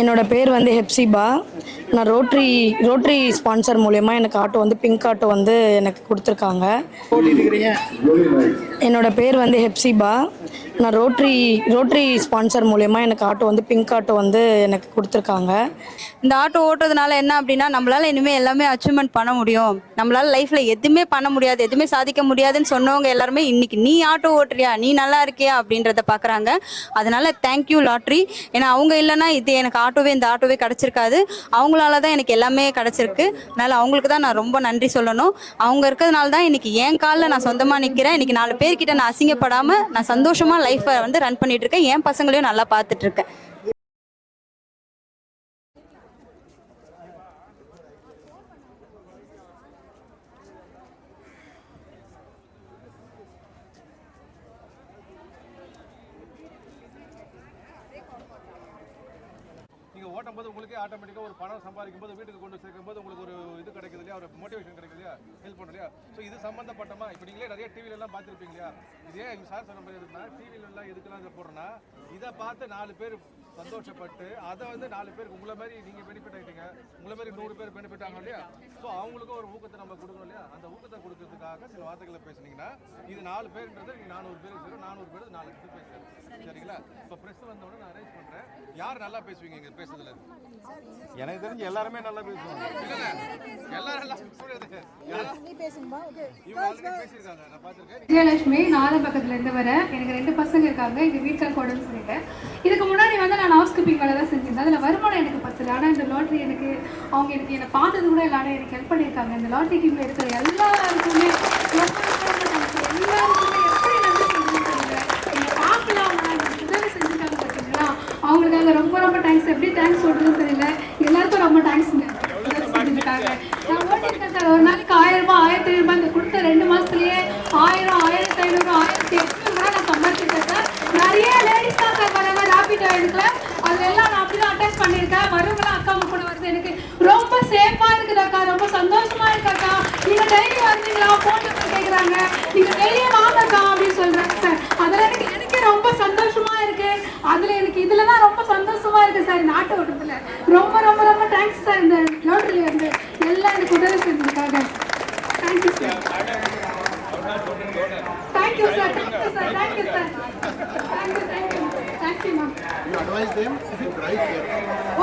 என்னோட பேர் வந்து ஹெப்சிபா. நான் ரோட்ரி ரோட்ரி ஸ்பான்சர் மூலயமா எனக்கு ஆட்டோ வந்து பிங்க் ஆட்டோ வந்து எனக்கு கொடுத்துருக்காங்க. என்னோட பேர் வந்து ஹெப்சிபா. நான் ரோட்ரி ரோட்ரி ஸ்பான்சர் மூலயமா எனக்கு ஆட்டோ வந்து பிங்க் ஆட்டோ வந்து எனக்கு கொடுத்துருக்காங்க. இந்த ஆட்டோ ஓட்டுறதுனால என்ன அப்படின்னா நம்மளால இனிமேல் எல்லாமே அச்சீவ்மெண்ட் பண்ண முடியும். நம்மளால லைஃப்ல எதுவுமே பண்ண முடியாது எதுவுமே சாதிக்க முடியாதுன்னு சொன்னவங்க எல்லாருமே இன்னைக்கு நீ ஆட்டோ ஓட்டுறியா? நீ நல்லா இருக்கியா? அப்படின்றத பார்க்குறாங்க அதனால தேங்க்யூ லாட்ரி ஏன்னா அவங்க இல்லைன்னா இது எனக்கு ஆட்டோவே இந்த ஆட்டோவே கிடச்சிருக்காது. அவங்களால தான் எனக்கு எல்லாமே கிடச்சிருக்கு. அதனால் அவங்களுக்கு தான் நான் ரொம்ப நன்றி சொல்லணும். அவங்க இருக்கிறதுனால தான் இன்னைக்கு என் காலில் நான் சொந்தமாக நிற்கிறேன் இன்னைக்கு நாலு பேர்கிட்ட நான் அசிங்கப்படாமல் நான் சந்தோஷமாக லைஃப்பை வந்து ரன் பண்ணிட்டு இருக்கேன். என் பசங்களையும் நல்லா பார்த்துட்டு இருக்கேன் நீங்கள் ஓட்டும் போது உங்களுக்கே ஆட்டோமேட்டிக்காக ஒரு பணம் சம்பாதிக்கும் போது வீட்டுக்கு கொண்டு சேர்க்கும் ஒரு மோட்டிவேஷன் கிடைக்குது இல்லையா? ஹெல்ப் பண்ணும் இல்லையா? ஸோ இது சம்மந்தப்பட்டமா இப்போ நீங்களே நிறைய டிவில எல்லாம் பார்த்துருப்பீங்க இல்லையா? இதே இங்க சார் சொன்ன மாதிரி எதுக்குன்னா டிவில எல்லாம் எதுக்கெல்லாம் இதை போடுறோன்னா இதை பார்த்து நாலு பேர் சந்தோஷப்பட்டு அதை வந்து நாலு பேருக்கு உங்களை மாதிரி நீங்க பெனிஃபிட் ஆயிட்டீங்க. உங்களை மாதிரி நூறு பேர் பெனிஃபிட் ஆகும் இல்லையா? ஸோ அவங்களுக்கும் ஒரு ஊக்கத்தை நம்ம கொடுக்கணும் இல்லையா? அந்த ஊக்கத்தை கொடுக்கறதுக்காக சில வார்த்தைகளை பேசுனீங்கன்னா இது நாலு பேர்ன்றது நீங்க நானூறு பேருக்கு சேரும் நானூறு பேர் நாலு பேர் பேர் சேரும் சரிங்களா? இப்போ ப்ரெஸ் வந்தோடனே நான் அரேஞ்ச் பண்றேன். யார் நல்லா பேசுவீங்க இங்க பேசுறதுல? எனக்கு தெரிஞ்சு எல்லாருமே நல்லா பேசுவாங்க? எல்லாரும் நல்லா விஜயலட்சுமி நாலு பக்கத்துல இருந்து வரேன் எனக்கு ரெண்டு பசங்க இருக்காங்க. எங்க வீட்டில் கூடன்னு சொல்லிட்டு. இதுக்கு முன்னாடி வந்து நான் ஹவுஸ் கீப்பிங் வேலை தான் செஞ்சிருந்தேன். அதில் வருமானம் எனக்கு பத்தல. ஆனால் இந்த லாட்ரி எனக்கு அவங்க எனக்கு என்னை பார்த்தது கூட எல்லாரும் எனக்கு ஹெல்ப் பண்ணியிருக்காங்க. இந்த லாட்ரி டீம்ல இருக்கிற எல்லாருக்குமே எல்லாருக்குமே எப்படி நன்றி என்னை அவங்க. உதவி செஞ்சுட்டாங்க பார்த்தீங்களா அவங்களுக்காக ரொம்ப ரொம்ப தேங்க்ஸ் எப்படி தேங்க்ஸ் சொல்றதுன்னு தெரியல. எல்லாருக்கும் ரொம்ப தேங்க்ஸ் உதவி செஞ்சதுக்காக நான் ஓட்டிருக்கேன் சார் ஒரு நாளைக்கு ஆயிரம் ரூபாய் ஆயிரத்தி ஐநூறு ரூபாய் இந்த கொடுத்த ரெண்டு மாசத்துலயே ஆயிரம் ஆயிரத்தி ஐநூறு ஆயிரத்தி எட்நூறு கூட நான் சம்பாதிச்சிருக்கேன் சார் நிறைய லேடிஸ் தான் சார் வராங்க ரேபிட் எடுக்கல. அதெல்லாம் நான் அப்படிதான் அட்டாச் பண்ணியிருக்கேன். மறுபடியும் அக்கா கூட வருது எனக்கு ரொம்ப சேஃபா இருக்குது அக்கா. ரொம்ப சந்தோஷமா இருக்கு அக்கா. நீங்க டெய்லி வந்தீங்களா போன் கேட்குறாங்க கேக்குறாங்க. நீங்க டெய்லியே வாங்கக்கா அப்படின்னு சொல்றாங்க சார் அதில் எனக்கு எனக்கே ரொம்ப சந்தோஷமா இருக்கு. அதுல எனக்கு இதுல தான் ரொம்ப சந்தோஷமா இருக்கு சார் நாட்டு ஓட்டத்துல ரொம்ப ரொம்ப ரொம்ப தேங்க்ஸ் சார் இந்த லோட்டரியில இருந்து எல்லாம் எனக்கு உதவி செஞ்சதுக்காக thank you sir thank you sir thank you sir thank you sir thank you thank you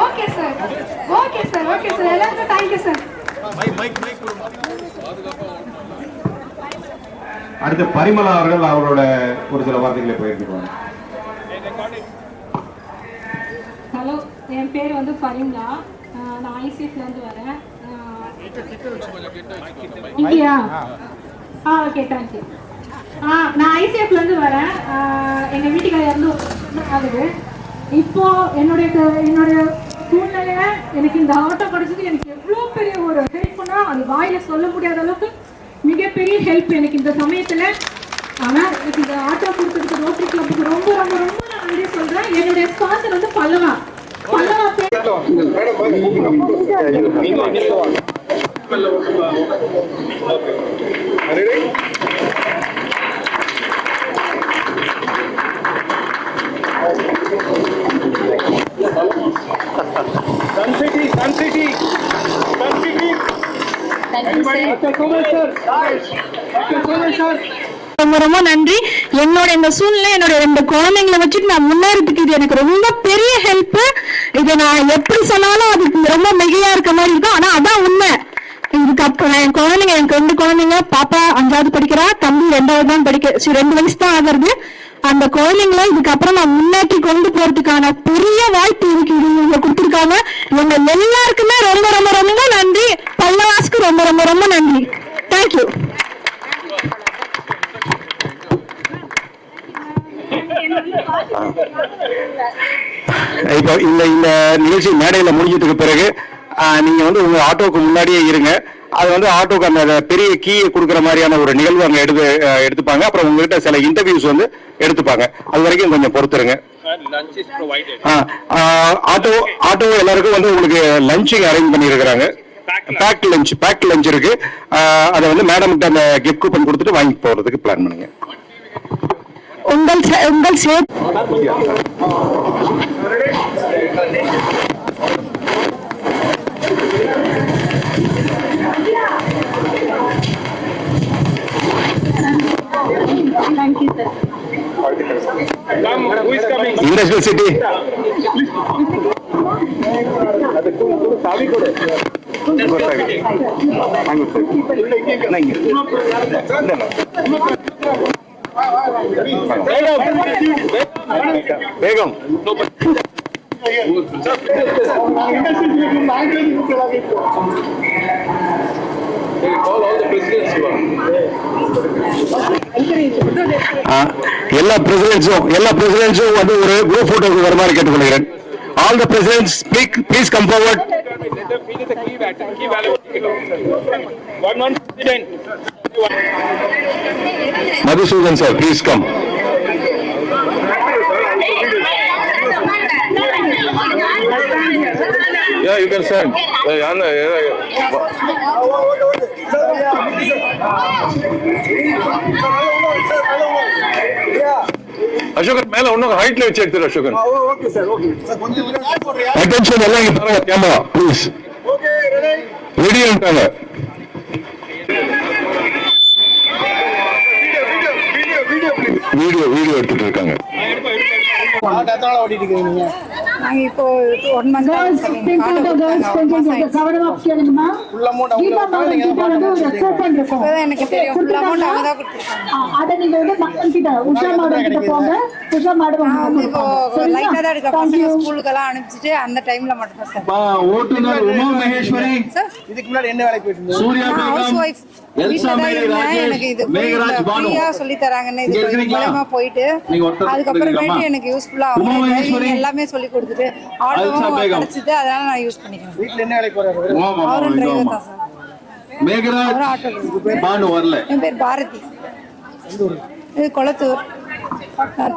okay sir okay sir okay sir எல்லாருக்கும் தேங்க்யூ சார் அடுத்து பரிமளா அவர்கள் அவரோட ஒரு சில வார்த்தைகளை பகிர்ந்துக்குவாங்க ஹலோ என் பேர் வந்து ஃபரிம்லா நான் ஐசிஎஃப்லேருந்து வரேன். இங்கேயா? ஆ ஓகே தேங்க்யூ ஆ நான் ஐசிஎஃப்லேருந்து வரேன். ஆஹ் எங்க வீட்டுக்காரர் இருந்து ஆகுது இப்போ என்னுடைய க- என்னுடைய சூழ்நிலையில எனக்கு இந்த ஆட்டோ கிடைச்சது. எனக்கு எவ்வளோ பெரிய ஒரு ஹெல்ப்னா அது வாயில சொல்ல முடியாத அளவுக்கு மிகப்பெரிய ஹெல்ப் எனக்கு இந்த சமயத்துல. ஆனா எனக்கு இந்த ஆட்டோ கொடுத்ததுக்கு ரோட்டரி கிளப்புக்கு ரொம்ப ரொம்ப ரொம்ப நான் நன்றி சொல்றேன். என்னுடைய ஸ்பான்சர் வந்து பல்லவா. பல்லவா பேர். ரொம்ப ரொம்ப நன்றி. என்னோட இந்த சூழ்நிலை என்னோட ரெண்டு குழந்தைங்களை வச்சுட்டு நான் முன்னேறதுக்கு இது எனக்கு ரொம்ப பெரிய ஹெல்ப் இதை நான் எப்படி சொன்னாலும் அதுக்கு ரொம்ப மிகையா இருக்க மாதிரி இருக்கும். ஆனா அதான் உண்மை. இதுக்கு அப்புறம் என் குழந்தைங்க எனக்கு ரெண்டு குழந்தைங்க பாப்பா அஞ்சாவது படிக்கிறா தம்பி ரெண்டாவது தான் படிக்க சரி, ரெண்டு வயசு தான் ஆகுறது. அந்த குழந்தைங்களை இதுக்கப்புறம் நான் முன்னேற்றி கொண்டு போறதுக்கான பெரிய வாய்ப்பு இருக்கு இவங்க கொடுத்துருக்காங்க. இவங்க எல்லாருக்குமே ரொம்ப ரொம்ப ரொம்ப நன்றி. பல்லவாசுக்கு ரொம்ப ரொம்ப ரொம்ப நன்றி. தேங்க்யூ இப்போ இந்த இந்த நிகழ்ச்சி மேடையில் முடிஞ்சதுக்கு பிறகு நீங்கள் நீங்க வந்து உங்க ஆட்டோவுக்கு முன்னாடியே இருங்க. அது வந்து ஆட்டோக்கு அந்த பெரிய கீயை கொடுக்குற மாதிரியான ஒரு நிகழ்வு அங்க எடுத்து எடுத்துப்பாங்க. அப்புறம் உங்ககிட்ட சில இன்டர்வியூஸ் வந்து எடுத்துப்பாங்க. அது வரைக்கும் கொஞ்சம் பொறுத்துருங்க. ஆட்டோ ஆட்டோ எல்லாருக்கும் வந்து உங்களுக்கு லஞ்சிங் அரேஞ்ச் பண்ணியிருக்கிறாங்க பேக் லஞ்ச் பேக் லஞ்ச் இருக்கு. அதை வந்து மேடம்கிட்ட அந்த கிஃப்ட் கூப்பன் கொடுத்துட்டு வாங்கி போறதுக்கு பிளான் பண்ணுங்க. உங்கள் Thank you, sir. Come, who is coming? Industrial City. Begum They call all the presidents. எல்லா பிரசிடென்ட்ஸும் எல்லா பிரசிடென்ட்ஸும் வந்து ஒரு குரூப் போட்டோக்கு வருமாறு கேட்டுக்கொள்கிறேன். All the presidents speak please come forward Madhusudan sir please come Yeah, you can send. Yeah, Anna, yeah. Ashokan மேல இன்னும் ஹைட்ல வச்சு எடுத்துரு அசோகன் அட்டென்ஷன் எல்லாம் இங்க பாருங்க கேமரா ப்ளீஸ் ரெடி ஆயிட்டாங்க வீடியோ வீடியோ எடுத்துட்டு இருக்காங்க இப்போ ஒன் மந்த். எனக்கு தெரியும். ஃபுல் அமௌண்ட் அவங்க தான் கொடுத்துருக்காங்க. ஆ, அதை நீங்க வந்து மக்கள் கிட்ட உஷா மேடம் கிட்ட போங்க. உஷா மேடம் உங்களுக்கு இப்போ கொடுப்பாங்க. லைட்டா தான் எடுக்க Thank பசங்க you. ஸ்கூலுக்கெல்லாம் அனுப்பிச்சிட்டு அந்த டைம்ல மட்டும் தான் சார். ஓட்டுநர் உமா மகேஸ்வரி. இதுக்கு முன்னாடி என்ன வேலைக்கு போயிட்டு சூர்யா ஹவுஸ் ஒய்ஃப் எனக்கு இது சொல்லி தராங்கன்னு இது? மூலமா போயிட்டு அதுக்கப்புறமேட்டு? எனக்கு யூஸ்ஃபுல்லா எல்லாமே சொல்லி கொடுத்துட்டு ஆட்டோவும். கிடைச்சிட்டு அதனால நான் யூஸ் பண்ணிக்கிறேன். வீட்டுல என்ன வேலைக்கு போறாரு உமா மாமா அவரும் இங்க டிரைவர் வாம்மா. தான் சார். மேகராஜ் அவரும் ஆட்டோ பானு வரல. என் பேர் பாரதி. இது Kolathur.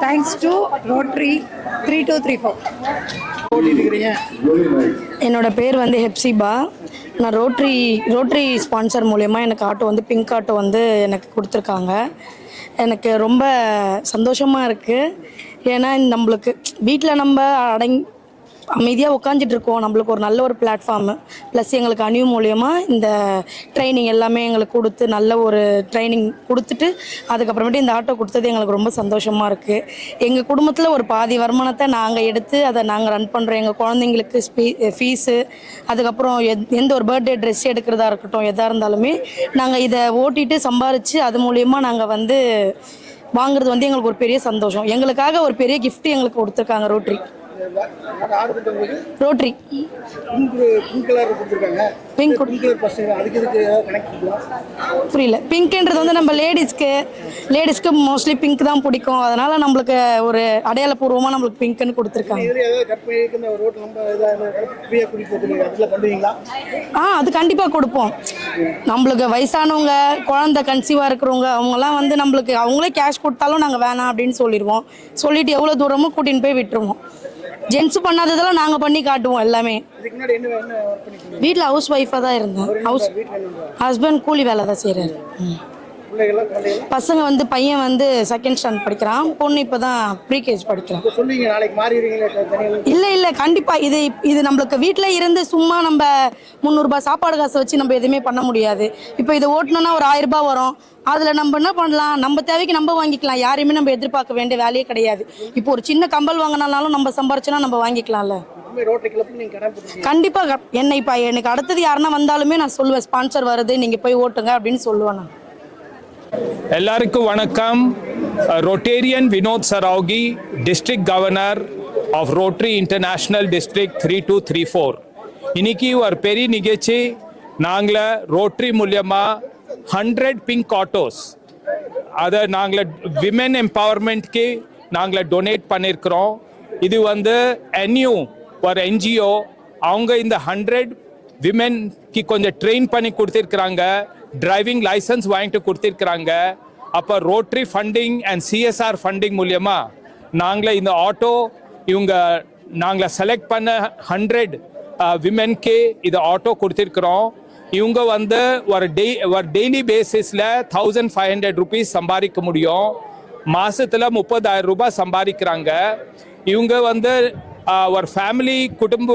Thanks to rotary three two three four என்னோட பேர் வந்து ஹெப்சிபா. நான் ரோட்ரி ரோட்ரி ஸ்பான்சர் மூலயமா எனக்கு ஆட்டோ வந்து பிங்க் ஆட்டோ வந்து எனக்கு கொடுத்துருக்காங்க. எனக்கு ரொம்ப சந்தோஷமாக இருக்குது ஏன்னா நம்மளுக்கு வீட்டில் நம்ம அடங் அமைதியாக உட்காந்துட்டு இருக்கோம் நம்மளுக்கு ஒரு நல்ல ஒரு பிளாட்ஃபார்மு ப்ளஸ் எங்களுக்கு அணிவு மூலயமா இந்த ட்ரைனிங் எல்லாமே எங்களுக்கு கொடுத்து நல்ல ஒரு ட்ரைனிங் கொடுத்துட்டு அதுக்கப்புறமேட்டு இந்த ஆட்டோ கொடுத்தது எங்களுக்கு ரொம்ப சந்தோஷமாக இருக்குது எங்கள் குடும்பத்தில் ஒரு பாதி வருமானத்தை நாங்கள் எடுத்து அதை நாங்கள் ரன் பண்ணுறோம் எங்கள் குழந்தைங்களுக்கு ஸ்பீ ஃபீஸு அதுக்கப்புறம் எந்த ஒரு பர்த்டே ட்ரெஸ் எடுக்கிறதா இருக்கட்டும் எதாக இருந்தாலுமே நாங்கள் இதை ஓட்டிட்டு சம்பாரித்து அது மூலயமா நாங்கள் வந்து வாங்குறது வந்து எங்களுக்கு ஒரு பெரிய சந்தோஷம். எங்களுக்காக ஒரு பெரிய கிஃப்ட் எங்களுக்கு கொடுத்துருக்காங்க ரோட்ரி ரோட்ரி பிங்க் புரியல. பிங்க்ன்றது வந்து நம்ம லேடிஸ்க்கு லேடிஸ்க்கு மோஸ்ட்லி பிங்க் தான் பிடிக்கும். அதனால நம்மளுக்கு ஒரு அடையாளப்பூர்வமாக நம்மளுக்கு பிங்க்னு கொடுத்துருக்காங்க. ஆ அது கண்டிப்பாக கொடுப்போம். நம்மளுக்கு வயசானவங்க குழந்தை கன்சீவாக இருக்கிறவங்க அவங்கெல்லாம் வந்து நம்மளுக்கு அவங்களே கேஷ் கொடுத்தாலும் நாங்கள் வேணாம் அப்படின்னு சொல்லிடுவோம். சொல்லிட்டு எவ்வளோ தூரமோ கூட்டின்னு போய் விட்டுருவோம். ஜென்ஸ் பண்ணாததெல்லாம் நாங்கள் பண்ணி காட்டுவோம் எல்லாமே. வீட்டில் ஹவுஸ் ஒய்ஃபாக தான் இருந்தேன். ஹவுஸ் ஹஸ்பண்ட் கூலி வேலை தான் செய்கிறாரு பசங்க வந்து பையன் வந்து செகண்ட் ஸ்டாண்ட் படிக்கிறான். பொண்ணு இப்போ தான் ப்ரீகேஜ் படிக்கிறான் இல்லை இல்லை கண்டிப்பாக இது இது நம்மளுக்கு வீட்டில் இருந்து சும்மா நம்ம முந்நூறுபா சாப்பாடு காசை வச்சு நம்ம எதுவுமே பண்ண முடியாது. இப்போ இதை ஓட்டணும்னா ஒரு ஆயிரம் ரூபாய் வரும். அதில் நம்ம என்ன பண்ணலாம்? நம்ம தேவைக்கு நம்ம வாங்கிக்கலாம். யாரையுமே நம்ம எதிர்பார்க்க வேண்டிய வேலையே கிடையாது. இப்போ ஒரு சின்ன கம்பல் வாங்கினாலும் நம்ம சம்பாரிச்சோன்னா நம்ம வாங்கிக்கலாம்ல. கண்டிப்பாக என்னை இப்போ எனக்கு அடுத்தது யாருன்னா வந்தாலுமே நான் சொல்லுவேன் ஸ்பான்சர் வருது நீங்கள் போய் ஓட்டுங்க அப்படின்னு சொல்லுவேன் நான். எல்லாருக்கும் வணக்கம். Rotarian Vinod Saraugi district governor of rotary international district three two three four இன்னைக்கு ஒரு பெரிய நிகழ்ச்சி. நாங்கள் ரோட்ரி மூலியமாக ஹண்ட்ரட் பிங்க் ஆட்டோஸ் அதை நாங்கள் விமென் எம்பவர்மெண்ட்க்கு நாங்கள் டொனேட் பண்ணியிருக்கிறோம் இது வந்து என்யூ ஒரு என்ஜிஓ அவங்க இந்த ஹண்ட்ரட் விமென்க்கு கொஞ்சம் ட்ரெயின் பண்ணி கொடுத்துருக்குறாங்க. டிரைவிங் லைசன்ஸ் வாங்கிட்டு கொடுத்துருக்குறாங்க. அப்போ rotary funding and CSR funding மூலியமா நாங்களே இந்த ஆட்டோ இவங்க நாங்கள் செலக்ட் பண்ண ஹண்ட்ரட் விமென்க்கு இது ஆட்டோ கொடுத்துருக்குறோம். இவங்க வந்து ஒரு டெய் ஒரு டெய்லி பேசிஸில் தௌசண்ட் ஃபைவ் ஹண்ட்ரட் ருபீஸ் சம்பாதிக்க முடியும். மாதத்தில் முப்பதாயிரம் ரூபாய் சம்பாதிக்கிறாங்க. இவங்க வந்து ஒரு ஃபேமிலி குடும்ப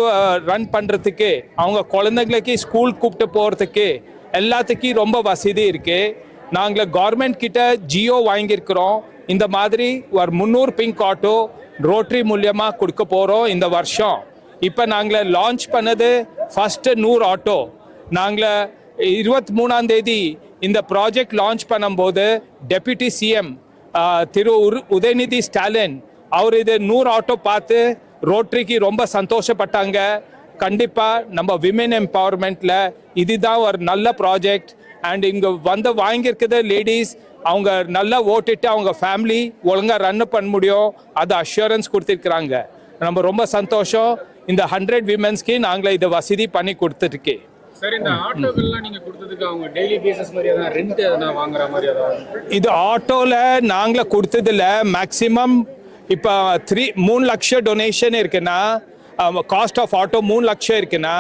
ரன் பண்ணுறதுக்கு அவங்க குழந்தைங்களுக்கு ஸ்கூல் கூப்பிட்டு போகிறதுக்கு எல்லாத்துக்கும் ரொம்ப வசதி இருக்கு. நாங்கள் கவர்மெண்ட் கிட்ட ஜியோ வாங்கியிருக்கிறோம். இந்த மாதிரி ஒரு முந்நூறு பிங்க் ஆட்டோ ரோட்டரி மூலியமாக கொடுக்க போகிறோம் இந்த வருஷம். இப்போ நாங்கள் லான்ச் பண்ணது ஃபஸ்ட்டு நூறு ஆட்டோ நாங்கள் இருபத்தி மூணாம் தேதி இந்த ப்ராஜெக்ட் லான்ச் பண்ணும்போது டெப்யூட்டி சிஎம் திரு உரு- உதயநிதி ஸ்டாலின் அவர் இது நூறு ஆட்டோ பார்த்து ரோட்டரிக்கு ரொம்ப சந்தோஷப்பட்டாங்க. கண்டிப்பாக நம்ம விமென் எம்பவர்மெண்ட்டில் இதுதான் ஒரு நல்ல ப்ராஜெக்ட் அண்ட் இங்கே வந்து வாங்கியிருக்கிறது லேடிஸ் அவங்க நல்லா ஓட்டிட்டு அவங்க ஃபேமிலி ஒழுங்காக ரன் பண்ண முடியும். அது அஷூரன்ஸ் கொடுத்துருக்குறாங்க. நம்ம ரொம்ப சந்தோஷம். இந்த ஹண்ட்ரட் விமென்ஸ்க்கு நாங்கள் இதை வசதி பண்ணி கொடுத்துருக்கேன் சார் இந்த ஆட்டோக்கள்லாம் நீங்க கொடுத்ததுக்கு அவங்க டெய்லி பேசிஸ் மாதிரி எதாவது ரெண்ட் எதனா வாங்குற மாதிரி ஏதாவது இது ஆட்டோவில் நாங்கள் கொடுத்ததில் மேக்ஸிமம் இப்போ த்ரீ மூணு லட்சம் டொனேஷன் இருக்குன்னா காஸ்ட் ஆஃப் ஆட்டோ மூணு லட்சம் இருக்குன்னா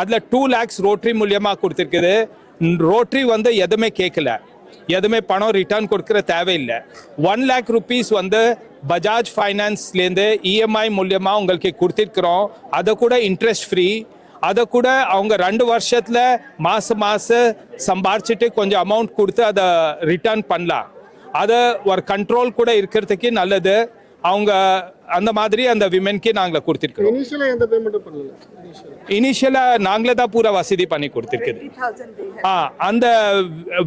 அதில் டூ லேக்ஸ் ரோட்ரி மூலியமாக கொடுத்துருக்குது. ரோட்ரி வந்து எதுவுமே கேட்கல. எதுவுமே பணம் ரிட்டர்ன் கொடுக்குற தேவையில்லை. ஒன் லேக் ருபீஸ் வந்து பஜாஜ் ஃபைனான்ஸ்லேருந்து இஎம்ஐ மூலியமாக உங்களுக்கு கொடுத்துருக்குறோம். அதை கூட இன்ட்ரெஸ்ட் ஃப்ரீ அதை கூட அவங்க ரெண்டு வருஷத்தில் மாதம் மாதம் சம்பாரிச்சிட்டு கொஞ்சம் அமௌண்ட் கொடுத்து அதை ரிட்டர்ன் பண்ணலாம். அதை ஒரு கண்ட்ரோல் கூட இருக்கிறதுக்கு நல்லது. அவங்க அந்த மாதிரி அந்த விமென்க்கு நாங்கள் கொடுத்துருக்கோம் இனிஷியலாக எந்த பேமெண்ட்டும் பண்ணல. இனிஷியலாக இனிஷியலாக நாங்களே தான் பூரா வசதி பண்ணி கொடுத்துருக்குது. ஆ அந்த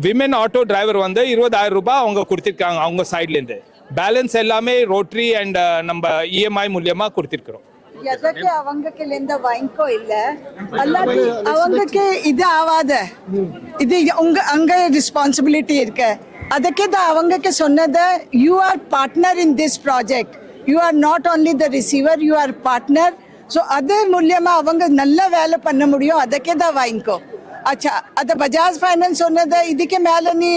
விமென் ஆட்டோ டிரைவர் வந்து இருபதாயிரம் ரூபாய் அவங்க கொடுத்துருக்காங்க அவங்க சைட்லேருந்து பேலன்ஸ் எல்லாமே ரோட்ரி அண்ட் நம்ம இஎம்ஐ மூலியமா கொடுத்துருக்குறோம். எதற்கு அவங்களுக்கு இந்த வாங்கிக்கோ இல்ல? அல்லாட்டி அவங்களுக்கு இது ஆவாத. இது உங்க அங்க ரெஸ்பான்சிபிலிட்டி இருக்கு. அதுக்கு தான் அவங்களுக்கு சொன்னது you are partner in this project you are not only the receiver you are partner so அது மூலியமா அவங்க நல்ல வேலை பண்ண முடியும். அதுக்கே தான் வாங்கிக்கோ அச்சா அது பஜாஜ் ஃபைனான்ஸ் சொன்னது இதுக்கு மேல நீ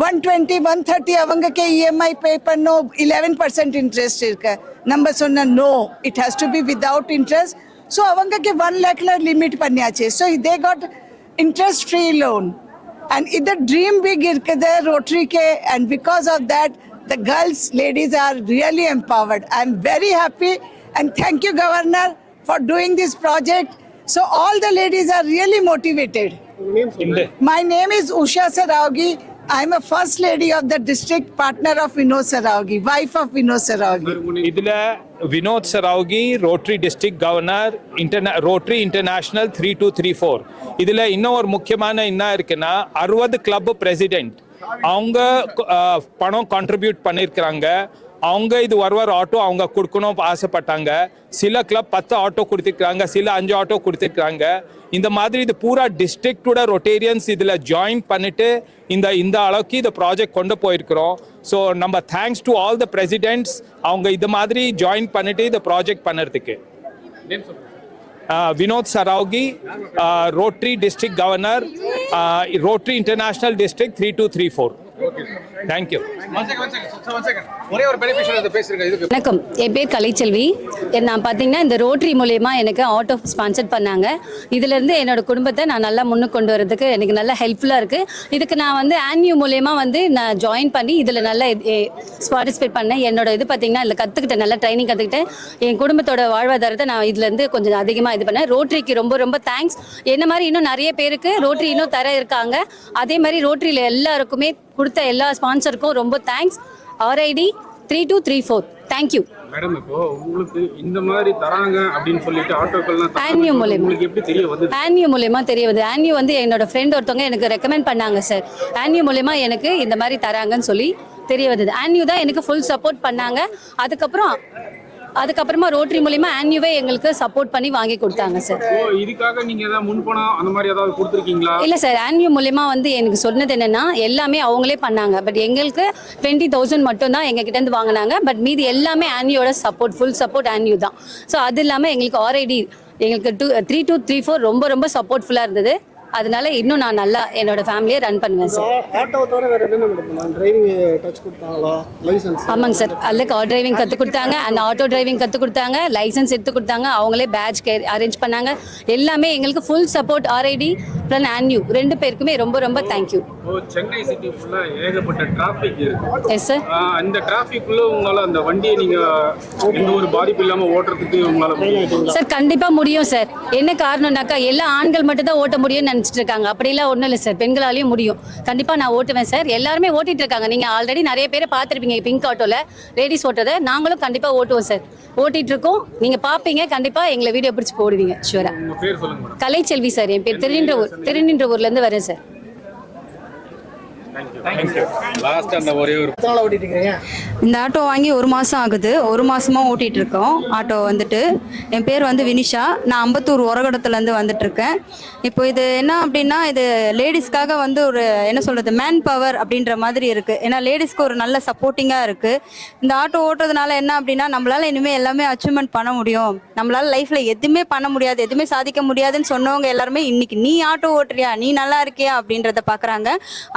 ஒன் டுவெண்ட்டி ஒன் தேர்ட்டி அவங்களுக்கு இஎம்ஐ பே பண்ணும் இலெவன் பர்சன்ட் இன்ட்ரெஸ்ட் இருக்கு நம்ம சொன்ன no it has to be without interest so அவங்களுக்கு ஒன் லேக்ல லிமிட் பண்ணியாச்சு so they got interest free loan and இது ட்ரீம் பிக் இருக்குது ரோட்டரிக்கு and because of that the girls ladies are really empowered I am very happy and thank you governor for doing this project so all the ladies are really motivated இந்த My name is Usha Saraugi. I'm a first lady of the district partner of Vinod Saraugi, wife of Vinod Saraugi. இதில் Vinod Saraugi rotary district governor international rotary international three two three four இதில் இன்னும் ஒரு முக்கியமான என்ன இருக்குன்னா அறுபது club president அவங்க பணம் கான்ட்ரிபியூட் பண்ணியிருக்கிறாங்க அவங்க இது ஒருவர் ஆட்டோ அவங்க கொடுக்கணும் ஆசைப்பட்டாங்க. சில கிளப் பத்து ஆட்டோ கொடுத்துருக்காங்க சில அஞ்சு ஆட்டோ கொடுத்துருக்காங்க இந்த மாதிரி இது பூரா டிஸ்ட்ரிக்டோட ரொட்டேரியன்ஸ் இதில் ஜாயின் பண்ணிட்டு இந்த இந்த அளவுக்கு இந்த ப்ராஜெக்ட் கொண்டு போயிருக்கிறோம். ஸோ நம்ம thanks to all the presidents அவங்க இது மாதிரி ஜாயின் பண்ணிட்டு இந்த ப்ராஜெக்ட் பண்ணுறதுக்கு. Vinod Saraugi rotary district governor rotary international district three two three four thank you ஒரே ஒரு வணக்கம். என் பேர் கலைச்செல்வி. நான் பார்த்தீங்கன்னா இந்த ரோட்ரி மூலயமா எனக்கு ஆட்டோ ஸ்பான்சர் பண்ணாங்க. இதுலேருந்து என்னோட குடும்பத்தை நான் நல்லா முன்னுக்கு கொண்டு வரதுக்கு எனக்கு நல்லா ஹெல்ப்ஃபுல்லாக இருக்குது இதுக்கு நான் வந்து ஆன்யூ மூலயமா வந்து நான் ஜாயின் பண்ணி இதில் நல்லா பார்ட்டிசிபேட் பண்ணேன். என்னோட இது பார்த்தீங்கன்னா இதில் கற்றுக்கிட்டேன் நல்லா ட்ரைனிங் கற்றுக்கிட்டேன் என் குடும்பத்தோட வாழ்வாதாரத்தை நான் இதுலேருந்து கொஞ்சம் அதிகமாக இது பண்ணேன். ரோட்ரிக்கு ரொம்ப ரொம்ப தேங்க்ஸ் என்ன மாதிரி இன்னும் நிறைய பேருக்கு ரோட்ரி இன்னும் தர இருக்காங்க. அதே மாதிரி ரோட்ரியில் எல்லாருக்குமே கொடுத்த எல்லா ஸ்பான்சருக்கும் ரொம்ப thanks RID three two three four thank you madam இப்போ உங்களுக்கு இந்த மாதிரி தராங்க அப்படின்னு சொல்லிட்டு ஆட்டோக்கள்லாம் Annual மூலியமா. உங்களுக்கு எப்படி தெரிய வந்து ஆன்யூ மூலயமா தெரிய வருது ஆன்யூ வந்து என்னோட ஃப்ரெண்ட் ஒருத்தவங்க எனக்கு ரெக்கமெண்ட் பண்ணாங்க சார் ஆன்யூ மூலயமா எனக்கு இந்த மாதிரி தராங்கன்னு சொல்லி தெரிய வந்தது. ஆன்யூ தான் எனக்கு ஃபுல் சப்போர்ட் பண்ணாங்க. அதுக்கப்புறம் அதுக்கப்புறமா ரோட்டரி மூலியமா ஆன்யூவே எங்களுக்கு சப்போர்ட் பண்ணி வாங்கி கொடுத்தாங்க சார் இதுக்காக நீங்க ஏதாவது முன்பணம் அந்த மாதிரி ஏதாவது கொடுத்துருக்கீங்களா? இல்லை சார் ஆன்யூ மூலயமா வந்து எனக்கு சொன்னது என்னன்னா எல்லாமே அவங்களே பண்ணாங்க. பட் எங்களுக்கு டுவெண்ட்டி தௌசண்ட் மட்டும் தான் எங்ககிட்ட இருந்து வாங்கினாங்க. பட் மீதி எல்லாமே ஆன்யூவோட சப்போர்ட் ஃபுல் சப்போர்ட் ஆன்யூ தான். ஸோ அது இல்லாமல் எங்களுக்கு ஆர்ஐடி எங்களுக்கு two three two three four ரொம்ப ரொம்ப சப்போர்ட்ஃபுல்லாக இருந்தது. அதனால இன்னும் நான் நல்லா என்னோட ஃபேமிலியை ரன் பண்ணுவேன் சார் ஆட்டோவை தவிர வேறு என்னென்ன மேடம் பண்ணலாம்? டிரைவிங் டச் கொடுத்தாங்களா? லைசன்ஸ் ஆமாங்க சார் அதில் கார் டிரைவிங் கற்றுக் கொடுத்தாங்க அந்த ஆட்டோ டிரைவிங் கற்றுக் கொடுத்தாங்க லைசன்ஸ் எடுத்து கொடுத்தாங்க அவங்களே பேட்ச் அரேஞ்ச் பண்ணாங்க. எல்லாமே எங்களுக்கு ஃபுல் சப்போர்ட் ஆர்ஐடி ப்ளஸ் ஆன்யூ ரெண்டு பேருக்குமே ரொம்ப ரொம்ப தேங்க்யூ ஓ சென்னை சிட்டி ஃபுல்லா ஏகப்பட்ட டிராஃபிக் இருக்கு. எஸ் சார் அந்த டிராஃபிக்குள்ள உங்களால அந்த வண்டியை நீங்க எந்த ஒரு பாதிப்பு இல்லாம ஓட்டுறதுக்கு உங்களால முடியும் சார் கண்டிப்பா முடியும் சார் என்ன காரணம்னாக்கா எல்லா ஆண்கள் மட்டும் தான் ஓட்ட முடியும்னு நினச்சிட்டு இருக்காங்க அப்படிலாம் ஒன்றும் இல்லை சார். பெண்களாலையும் முடியும். கண்டிப்பாக நான் ஓட்டுவேன் சார். எல்லாருமே ஓட்டிட்டு இருக்காங்க நீங்கள் ஆல்ரெடி நிறைய பேரை பார்த்துருப்பீங்க பிங்க் ஆட்டோவில் லேடிஸ் ஓட்டுறதை நாங்களும் கண்டிப்பாக ஓட்டுவோம் சார். ஓட்டிட்டு இருக்கோம் நீங்கள் பார்ப்பீங்க. கண்டிப்பாக எங்களை வீடியோ பிடிச்சி போடுவீங்க. ஷுவரா உங்க பேர் சொல்லுங்க மேடம். கலைச்செல்வி சார். என் பேர் திருநின்ற ஊர் திருநின்ற ஊர்லேருந்து வரேன் சார் லாஸ்ட் அந்த ஒரே ஒரு எத்தனை நாள் ஓட்டிட்டு இருக்கீங்க இந்த ஆட்டோ வாங்கி ஒரு மாதம் ஆகுது. ஒரு மாசமாக ஓட்டிகிட்டு இருக்கோம். ஆட்டோ வந்துட்டு என் பேர் வந்து வினிஷா. நான் அம்பத்தூர் உரகடத்துலேருந்து வந்துட்டு இருக்கேன். இப்போ இது என்ன அப்படின்னா இது லேடிஸ்க்காக வந்து ஒரு என்ன சொல்கிறது மேன் பவர் அப்படின்ற மாதிரி இருக்குது ஏன்னா லேடிஸ்க்கு ஒரு நல்ல சப்போர்ட்டிங்காக இருக்குது இந்த ஆட்டோ ஓட்டுறதுனால என்ன அப்படின்னா நம்மளால இனிமேல் எல்லாமே அச்சீவ்மெண்ட் பண்ண முடியும். நம்மளால லைஃப்பில் எதுவுமே பண்ண முடியாது எதுவுமே சாதிக்க முடியாதுன்னு சொன்னவங்க எல்லாருமே இன்னைக்கு நீ ஆட்டோ ஓட்டுறியா? நீ நல்லா இருக்கியா? அப்படின்றத பார்க்குறாங்க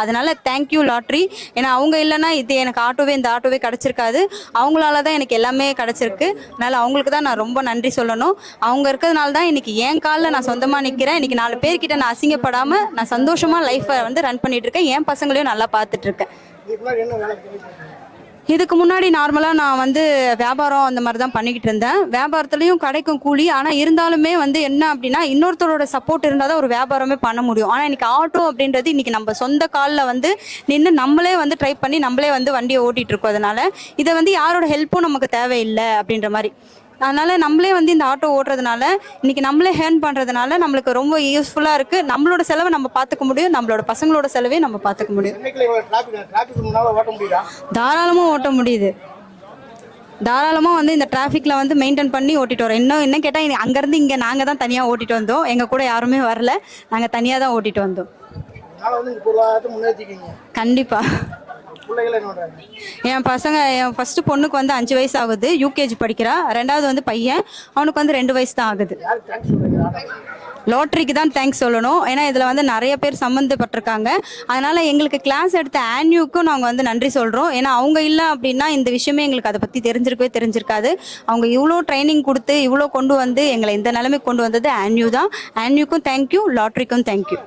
அதனால தேங்க்யூ லாட்ரி ஏன்னா அவங்க இல்லைன்னா இது எனக்கு ஆட்டோவே இந்த ஆட்டோவே கிடச்சிருக்காது. அவங்களால தான் எனக்கு எல்லாமே கிடச்சிருக்கு. அதனால் அவங்களுக்கு தான் நான் ரொம்ப நன்றி சொல்லணும். அவங்க இருக்கிறதுனால தான் இன்னைக்கு என் காலில் நான் சொந்தமாக நிற்கிறேன் இன்றைக்கி நாலு பேர்கிட்ட நான் அசிங்கப்படாமல் நான் சந்தோஷமாக லைஃப்பை வந்து ரன் பண்ணிகிட்ருக்கேன் என் பசங்களையும் நல்லா பார்த்துட்ருக்கேன் இதுக்கு முன்னாடி நார்மலாக நான் வந்து வியாபாரம் அந்த மாதிரி தான் பண்ணிக்கிட்டு இருந்தேன். வியாபாரத்துலேயும் கிடைக்கும் கூலி. ஆனால் இருந்தாலுமே வந்து என்ன அப்படின்னா இன்னொருத்தரோட சப்போர்ட் இருந்தால் தான் ஒரு வியாபாரமே பண்ண முடியும். ஆனால் இன்னைக்கு ஆட்டோ அப்படின்றது இன்னைக்கு நம்ம சொந்த காலில் வந்து நின்று நம்மளே வந்து ட்ரை பண்ணி நம்மளே வந்து வண்டியை ஓட்டிகிட்டு இருக்கோம். அதனால இதை வந்து யாரோட ஹெல்ப்பும் நமக்கு தேவையில்லை அப்படின்ற மாதிரி. அதனால நம்மளே வந்து இந்த ஆட்டோ ஓட்டுறதுனால இன்னைக்கு நம்மளே ஹேர்ன் பண்ணுறதுனால நம்மளுக்கு ரொம்ப யூஸ்ஃபுல்லாக இருக்குது நம்மளோட செலவை நம்ம பார்த்துக்க முடியும். நம்மளோட பசங்களோட செலவையும் நம்ம பார்த்துக்க முடியும். முன்னால ஓட்ட முடியுதா? தாராளமாக ஓட்ட முடியுது. தாராளமாக வந்து இந்த டிராஃபிக்கில் வந்து மெயின்டைன் பண்ணி ஓட்டிட்டு வரோம் இன்னும் என்ன கேட்டால் அங்கேருந்து இங்கே நாங்கள் தான் தனியாக ஓட்டிட்டு வந்தோம். எங்கள் கூட யாருமே வரல. நாங்கள் தனியாக தான் ஓட்டிட்டு வந்தோம். கண்டிப்பாக என் பசங்க என் ஃபஸ்ட்டு பொண்ணுக்கு வந்து அஞ்சு வயசு ஆகுது யூகேஜி படிக்கிறா. ரெண்டாவது வந்து பையன். அவனுக்கு வந்து ரெண்டு வயசு தான் ஆகுது. லாட்ரிக்கு தான் தேங்க்ஸ் சொல்லணும். ஏன்னா இதில் வந்து நிறைய பேர் சம்மந்தப்பட்டிருக்காங்க. அதனால் எங்களுக்கு கிளாஸ் எடுத்த ஆன்யூக்கும் நாங்கள் வந்து நன்றி சொல்கிறோம் ஏன்னா அவங்க இல்லை அப்படின்னா இந்த விஷயமே எங்களுக்கு அதை பற்றி தெரிஞ்சிருக்கவே தெரிஞ்சிருக்காது. அவங்க இவ்வளோ ட்ரைனிங் கொடுத்து இவ்வளோ கொண்டு வந்து எங்களை இந்த நிலைமைக்கு கொண்டு வந்தது ஆன்யூ தான். ஆன்யூக்கும் தேங்க்யூ லாட்ரிக்கும் தேங்க்யூ